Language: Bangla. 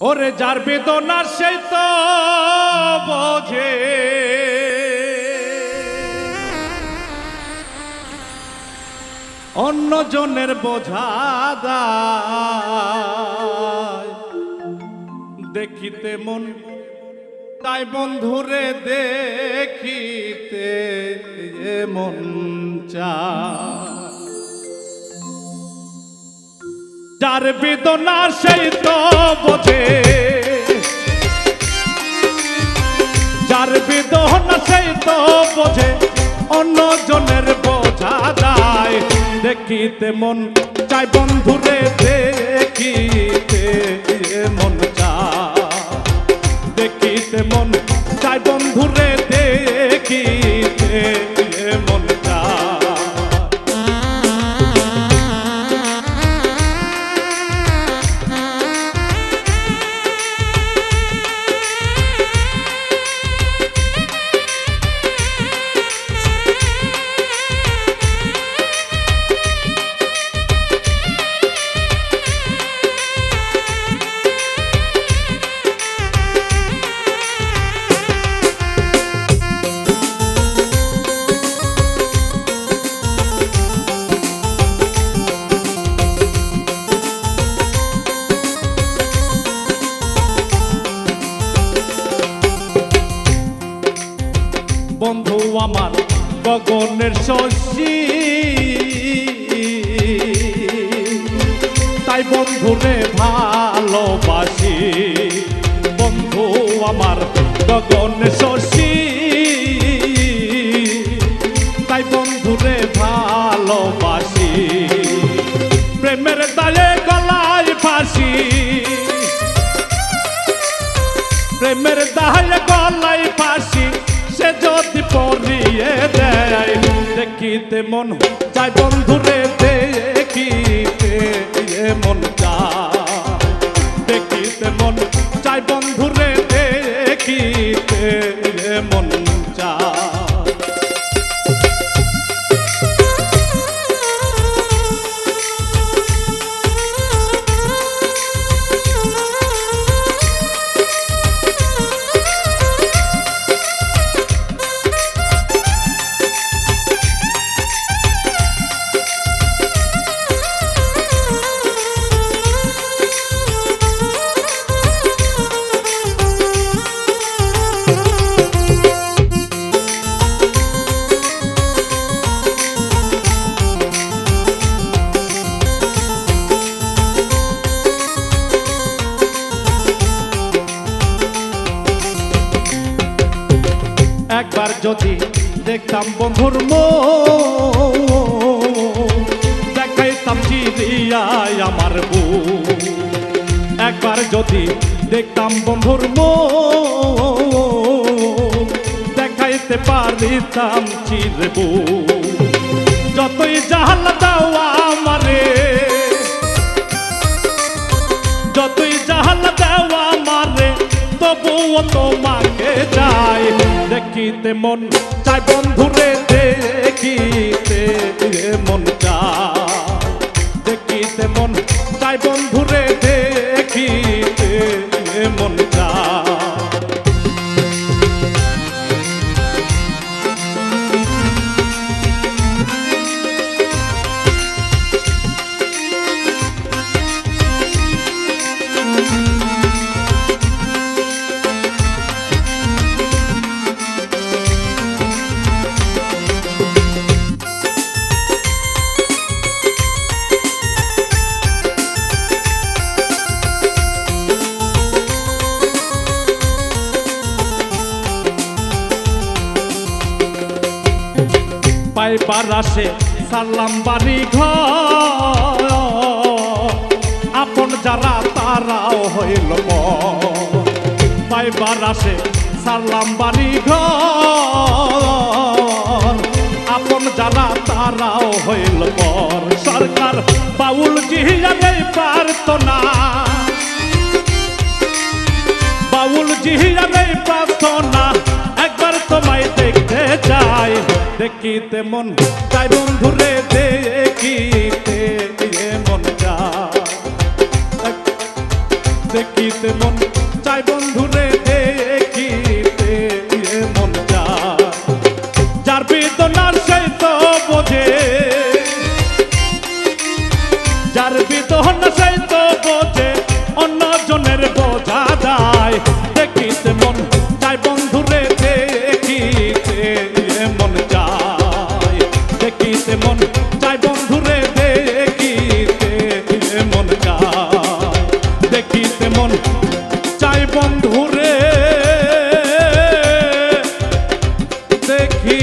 ওরে যার বেদনা সে তো বোঝে অন্য জনের বোঝা। দেখিতে মন, তাই বন্ধুরে দেখিতে মন চায় যার বেদনা সেই তো বোঝে। যার বেদনা সেই তো বোঝে অন্য জনের বোঝা যায়। দেখিতে মন চাই বন্ধুরে আমার গগনের শশী। তাই বন্ধুরে ভালোবাসি। বন্ধু আমার গগনের শশী। তাই বন্ধুরে ভালোবাসি। প্রেমের দায়ে গলায় ফাঁসি। প্রেমের দায় গলাই দেখিতে মন চাই বন্ধুরে দেখিতে মন চায়। দেখিতে মন চাই বন্ধুরে দেখিতে একবার যদি দেখতাম বন্ধুর মন দেখাইতাম চিরিয়ায় আমার বউ একবার যদি দেখতাম বন্ধুর মন দেখাইতে পারিতাম চিরবু যতই জাহাল দাওয়া আমারে, যতই জাহাল দেওয়া মারে তবুও তোমাকে চাই দেখিতে মন চাই বন্ধুরে দেখিতে মন চাই দেখিতে মন চাই বন্ধুরে দেখিতে পাইবার আসে সালাম বাড়ি ঘর। আপন যারা তারাও হইল। পাইবার আসে সালাম বাড়ি ঘর। আপন যারা তারাও হইল পর সরকার বাউল জিহিয়া পারত না বাউল জিহিয়া নেই প্রার্থনা। দেখিতে মন তাই বন্ধুরে দেখিতে মন চায় দেখিতে মন চাই বন্ধুরে বন্ধুরে দেখি